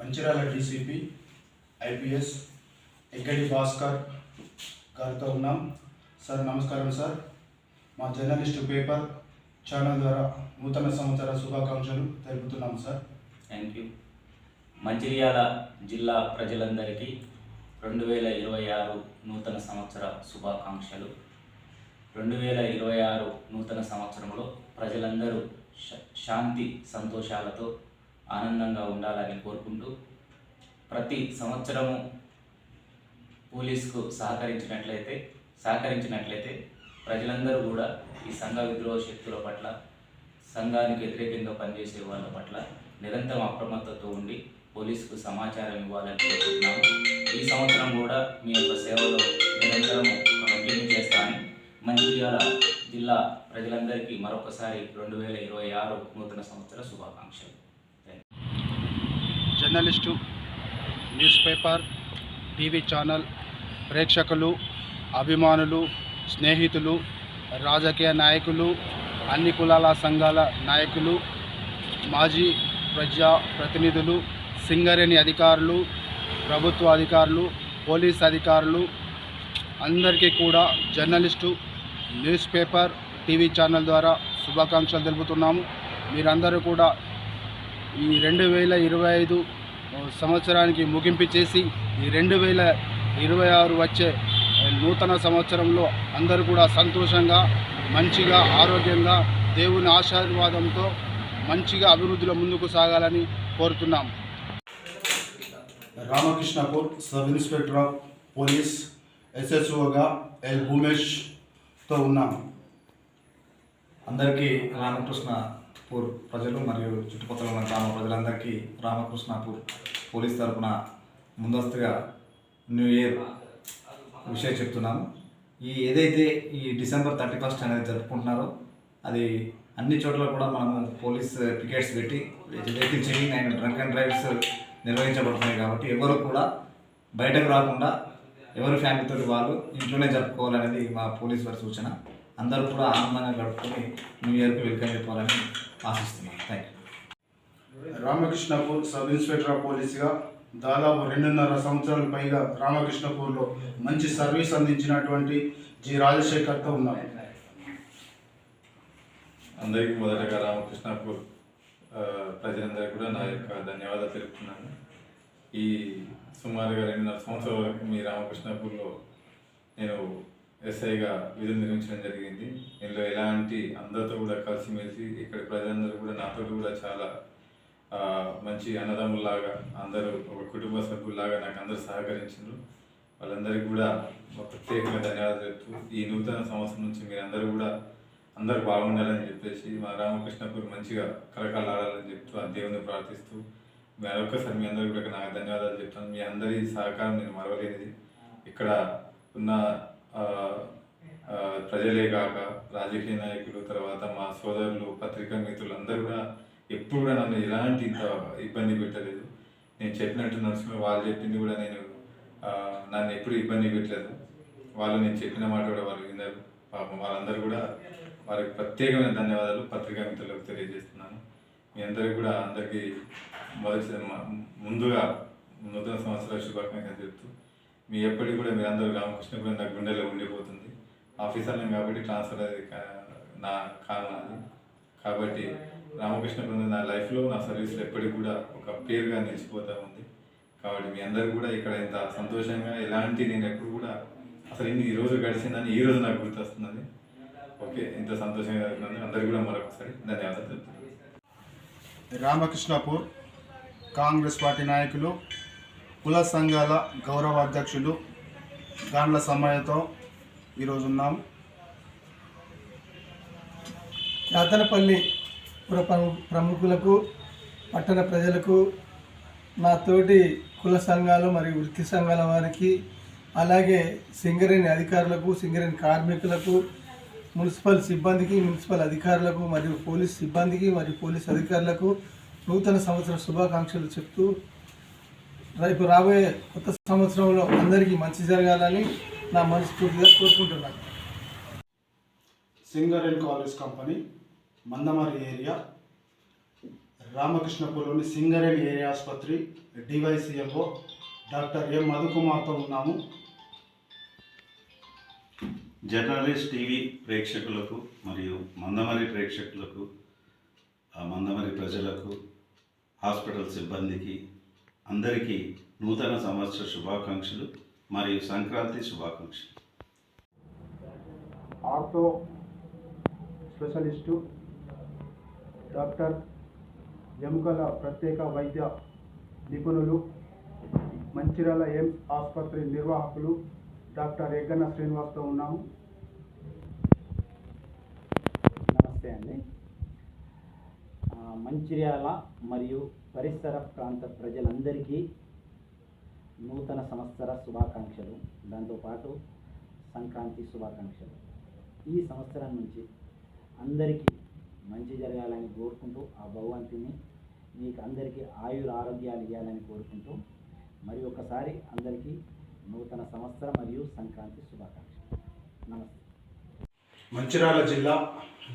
Mancherial DCP IPS Eggadi Bhaskar గారితో ఉన్నాం. Sir నమస్కారం సార్. మా జర్నలిస్టు పేపర్ ఛానల్ ద్వారా నూతన సంవత్సర శుభాకాంక్షలు తెలుపుతున్నాం సార్. థ్యాంక్ యూ మంచిర్యాల జిల్లా ప్రజలందరికీ రెండు వేల ఇరవై ఆరు నూతన సంవత్సర శుభాకాంక్షలు. రెండు వేల ఇరవై ఆరు నూతన సంవత్సరంలో ప్రజలందరూ శ- శాంతి సంతోషాలతో ఆనందంగా ఉండాలని కోరుకుంటూ ప్రతి సంవత్సరము పోలీసుకు సహకరించినట్లయితే సహకరించినట్లయితే ప్రజలందరూ కూడా ఈ సంఘ విద్రోహ శక్తుల పట్ల సంఘానికి వ్యతిరేకంగా పనిచేసే వాళ్ళ పట్ల నిరంతరం అప్రమత్తతో ఉండి పోలీసుకు సమాచారం ఇవ్వాలని కోరుకుంటున్నాము. ఈ సంవత్సరం కూడా మీ యొక్క సేవలో నిరంతరం కంటిన్యూ చేస్తానని మంచిర్యాల జిల్లా ప్రజలందరికీ మరొకసారి రెండు వేల ఇరవై ఆరు నూతన సంవత్సర శుభాకాంక్షలు. Journalist news paper TV channel ప్రేక్షకులు అభిమానులు స్నేహితులు రాజకీయ నాయకులు అన్ని కులాల సంఘాల నాయకులు మాజీ ప్రజా ప్రతినిధులు సింగరేణి అధికారులు ప్రభుత్వ అధికారులు పోలీస్ అధికారులు అందరికీ కూడా journalist news paper TV channel ద్వారా శుభాకాంక్షలు తెలుపుతున్నాము. మీరందరూ కూడా ఈ రెండు వేల ఇరవై ఐదు సంవత్సరానికి ముగింపు చేసి ఈ రెండు వేల ఇరవై ఆరు వచ్చే నూతన సంవత్సరంలో అందరూ కూడా సంతోషంగా మంచిగా ఆరోగ్యంగా దేవుని ఆశీర్వాదంతో మంచిగా అభివృద్ధిలో ముందుకు సాగాలని కోరుతున్నాం. Ramakrishnapur sub inspector of police ఎస్ఎస్ఓగా L భూమేష్తో ఉన్నాం. అందరికీ రామకృష్ణ పూర్ ప్రజలు మరియు చుట్టుపక్కల ఉన్న గ్రామ ప్రజలందరికీ రామకృష్ణపూర్ పోలీస్ తరఫున ముందస్తుగా న్యూ ఇయర్ విషయం చెప్తున్నాము. ఈ ఏదైతే ఈ డిసెంబర్ థర్టీ ఫస్ట్ అనేది జరుపుకుంటున్నారో అది అన్ని చోట్ల కూడా మనము పోలీస్ పికెట్స్ పెట్టి vehicle checking and drunk and drives నిర్వహించబడుతున్నాయి కాబట్టి ఎవరు కూడా బయటకు రాకుండా ఎవరి ఫ్యామిలీతో వాళ్ళు ఇంట్లోనే జరుపుకోవాలనేది మా పోలీస్ వారి సూచన. అందరూ కూడా ఆనందంగా గడుపుకొని న్యూ ఇయర్కి వెల్కమ్ చెప్పాలని ఆశిస్తున్నాను thank you Ramakrishnapur sub inspector of పోలీస్గా దాదాపు రెండున్నర సంవత్సరాల పైగా రామకృష్ణపూర్లో మంచి సర్వీస్ అందించినటువంటి జి రాజశేఖర్తో ఉన్నాం. అందరికీ మొదటగా రామకృష్ణపూర్ ప్రజలందరికీ కూడా నా యొక్క ధన్యవాదాలు తెలుపుతున్నాను. ఈ సుమారుగా రెండున్నర సంవత్సరాల వరకు మీ రామకృష్ణపూర్లో నేను ఎస్ఐగా విధులు నిర్మించడం జరిగింది. ఇందులో ఎలాంటి అందరితో కూడా కలిసిమెలిసి ఇక్కడ ప్రజలందరూ కూడా నాతో కూడా చాలా మంచి అన్నదమ్ముల్లాగా అందరూ ఒక కుటుంబ సభ్యుల్లాగా నాకు అందరూ సహకరించారు వాళ్ళందరికీ కూడా ఒక ప్రత్యేకంగా ధన్యవాదాలు చెప్తూ ఈ నూతన సంవత్సరం నుంచి మీరందరూ కూడా అందరూ బాగుండాలని చెప్పేసి మా రామకృష్ణపూర్ మంచిగా కలకాలాడాలని చెప్తూ ఆ దేవుని ప్రార్థిస్తూ మరొకసారి మీ అందరికీ కూడా నాకు ధన్యవాదాలు చెప్తాను. మీ అందరి సహకారం నేను మరవలేనిది. ఇక్కడ ఉన్న ప్రజలే కాక రాజకీయ నాయకులు తర్వాత మా సోదరులు పత్రికా మిత్రులు అందరూ కూడా ఎప్పుడు కూడా నన్ను ఎలాంటి ఇంత ఇబ్బంది పెట్టలేదు. నేను చెప్పినట్టు నడుచుకుని వాళ్ళు చెప్పింది కూడా నేను నన్ను ఎప్పుడు ఇబ్బంది పెట్టలేదు. వాళ్ళు నేను చెప్పిన మాట కూడా వాళ్ళు విన్నారు. పాపం వాళ్ళందరూ కూడా వారికి ప్రత్యేకమైన ధన్యవాదాలు పత్రికా మిత్రులకు తెలియజేస్తున్నాను. మీ అందరికీ కూడా అందరికీ మొదటి ముందుగా నూతన సంవత్సరాల శుభాకాంక్షలు చెప్తూ మీ ఎప్పటికీ కూడా మీరందరూ రామకృష్ణపురం నా గుండెలో ఉండిపోతుంది. ఆఫీసర్లం కాబట్టి ట్రాన్స్ఫర్ అది నా కారణం అది. కాబట్టి బృందం నా లైఫ్లో నా సర్వీస్లో ఎప్పటికి కూడా ఒక పేరుగా నిలిచిపోతూ ఉంది. కాబట్టి మీ అందరూ కూడా ఇక్కడ ఇంత సంతోషంగా ఎలాంటి నేను ఎప్పుడు కూడా అసలు ఇన్ని ఈ రోజు గడిచిందని ఈ రోజు నాకు గుర్తొస్తున్నది ఓకే ఇంత సంతోషంగా జరుగుతుంది అందరికీ కూడా మరొకసారి ధన్యవాదాలు రామకృష్ణపూర్ కాంగ్రెస్ పార్టీ నాయకులు కుల సంఘాల గౌరవ అధ్యక్షులు గాండ్ల సమయతో ఈరోజు ఉన్నాం. యాతనపల్లి పుర ప్రముఖులకు పట్టణ ప్రజలకు నా తోటి కుల సంఘాలు మరియు వృత్తి సంఘాల వారికి అలాగే సింగరేణి అధికారులకు సింగరేణి కార్మికులకు మున్సిపల్ సిబ్బందికి మున్సిపల్ అధికారులకు మరియు పోలీస్ సిబ్బందికి మరియు పోలీస్ అధికారులకు నూతన సంవత్సర శుభాకాంక్షలు చెప్తూ రేపు రాబోయే కొత్త సంవత్సరంలో అందరికీ మంచి జరగాలని నా మనస్ఫూర్తిగా కోరుకుంటున్నాను Singareni collieries company Mandamarri area రామకృష్ణపూర్లోని Singareni area ఆసుపత్రి డివైసిఎంఓ డాక్టర్ ఎం మధుకుమార్తో ఉన్నాము. జర్నలిస్ట్ టీవీ ప్రేక్షకులకు మరియు మందమరి ప్రేక్షకులకు ఆ మందమరి ప్రజలకు హాస్పిటల్ సిబ్బందికి అందరికీ నూతన సంవత్సర శుభాకాంక్షలు మరియు సంక్రాంతి శుభాకాంక్షలు. ఆర్థో స్పెషలిస్టు డాక్టర్ ఎముకల ప్రత్యేక వైద్య నిపుణులు మంచిర్యాల ఎయిమ్స్ ఆసుపత్రి నిర్వాహకులు డాక్టర్ ఎగ్గన్న శ్రీనివాస్తో ఉన్నాము. నమస్తే అండి. మంచిర్యాల మరియు పరిసర ప్రాంత ప్రజలందరికీ నూతన సంవత్సర శుభాకాంక్షలు. దాంతోపాటు సంక్రాంతి శుభాకాంక్షలు. ఈ సంవత్సరం నుంచి అందరికీ మంచి జరగాలని కోరుకుంటూ ఆ భగవంతుని మీకు అందరికీ ఆయుర ఆరోగ్యాలు ఇవ్వాలని కోరుకుంటూ మరి ఒకసారి అందరికీ నూతన సంవత్సర మరియు సంక్రాంతి శుభాకాంక్షలు. నమస్తే. మంచిర్యాల జిల్లా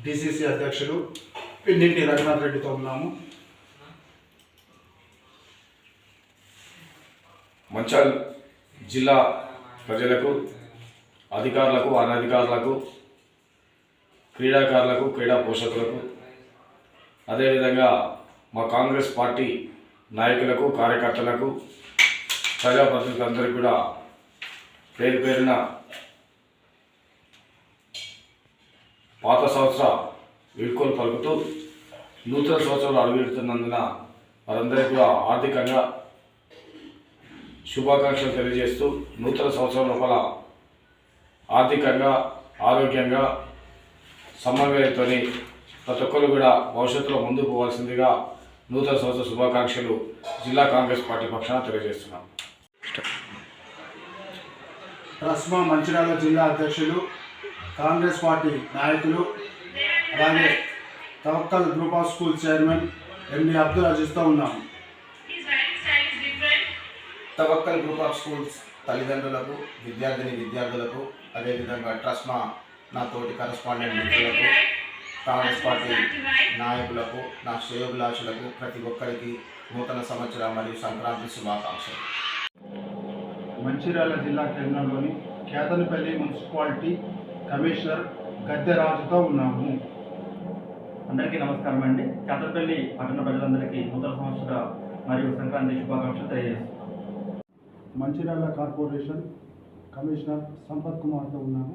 డిసిసి అధ్యక్షులు పిన్నింటి రఘునాథ్ రెడ్డితో ఉన్నాము. మంచాల్ జిల్లా ప్రజలకు అధికారులకు అనధికారులకు క్రీడాకారులకు క్రీడా పోషకులకు అదేవిధంగా మా కాంగ్రెస్ పార్టీ నాయకులకు కార్యకర్తలకు ప్రజాప్రతినిధులందరికీ కూడా పేరు పేరున పాత సంవత్సర వీడ్కోలు పలుకుతూ నూతన సంవత్సరంలో అడుగుతున్నందున వారందరికీ కూడా ఆర్థికంగా శుభాకాంక్షలు తెలియజేస్తూ నూతన సంవత్సరం లోపల ఆర్థికంగా ఆరోగ్యంగా సమన్వయంతో ప్రతి ఒక్కరు కూడా భవిష్యత్తులో ముందుకు పోవాల్సిందిగా నూతన సంవత్సర శుభాకాంక్షలు జిల్లా కాంగ్రెస్ పార్టీ పక్షాన తెలియజేస్తున్నాం. రస్మా మంచిర్యాల జిల్లా అధ్యక్షులు కాంగ్రెస్ పార్టీ నాయకులు అలాగే Tawakkal group of school chairman MD Abdul అజీజ్తో ఉన్నాము తవక్కల్ గ్రూప్ ఆఫ్ స్కూల్స్ తల్లిదండ్రులకు విద్యార్థిని విద్యార్థులకు అదేవిధంగా ట్రస్మా నా తోటి కరస్పాండెంట్ మిత్రులకు కాంగ్రెస్ పార్టీ నాయకులకు నా శ్రేయోభిలాషులకు ప్రతి ఒక్కరికి నూతన సంవత్సర మరియు సంక్రాంతి శుభాకాంక్షలు. మంచిర్యాల జిల్లా కేంద్రంలోని కేతనపల్లి మున్సిపాలిటీ కమిషనర్ గద్దెరాజుతో ఉన్నాము. అందరికీ నమస్కారం అండి. చాతపల్లి పట్టణ ప్రజలందరికీ నూతన సంవత్సర మరియు సంక్రాంతి శుభాకాంక్షలు తెలియజేస్తున్నాం మంచిర్యాల కార్పొరేషన్ కమిషనర్ సంపత్ కుమార్తో ఉన్నాము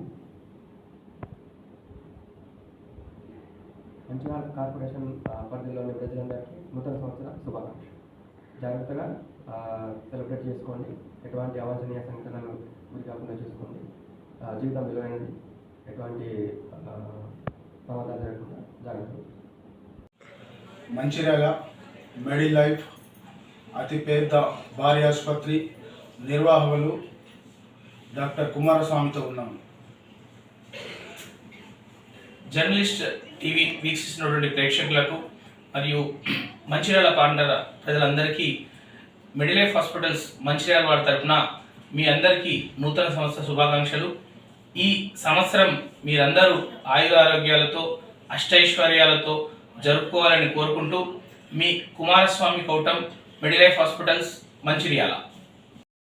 మంచిర్యాల కార్పొరేషన్ పరిధిలోని ప్రజలందరికీ నూతన సంవత్సర శుభాకాంక్షలు. జాగ్రత్తగా సెలబ్రేట్ చేసుకోండి. ఎటువంటి అవాంఛనీయ సంఘటనలు గురి కాకుండా చూసుకోండి. జీవితం విలువైనది. ఎటువంటి ప్రమాదాలు జరగకుండా మంచిర్యాల మెడి లైఫ్ అతి పెద్ద భారీ ఆసుపత్రి నిర్వాహకులు డాక్టర్ కుమారస్వామితో ఉన్నాము జర్నలిస్ట్ టీవీ వీక్షిస్తున్నటువంటి ప్రేక్షకులకు మరియు మంచిర్యాల పాండర ప్రజలందరికీ మిడిల్ లైఫ్ హాస్పిటల్స్ మంచిర్యాల వారి తరఫున మీ అందరికీ నూతన సంవత్సర శుభాకాంక్షలు. ఈ సంవత్సరం మీరందరూ ఆయుర ఆరోగ్యాలతో అష్టైశ్వర్యాలతో జరుపుకోవాలని కోరుకుంటూ మీ Kumaraswamy Koutam middle life hospitals Mancherial.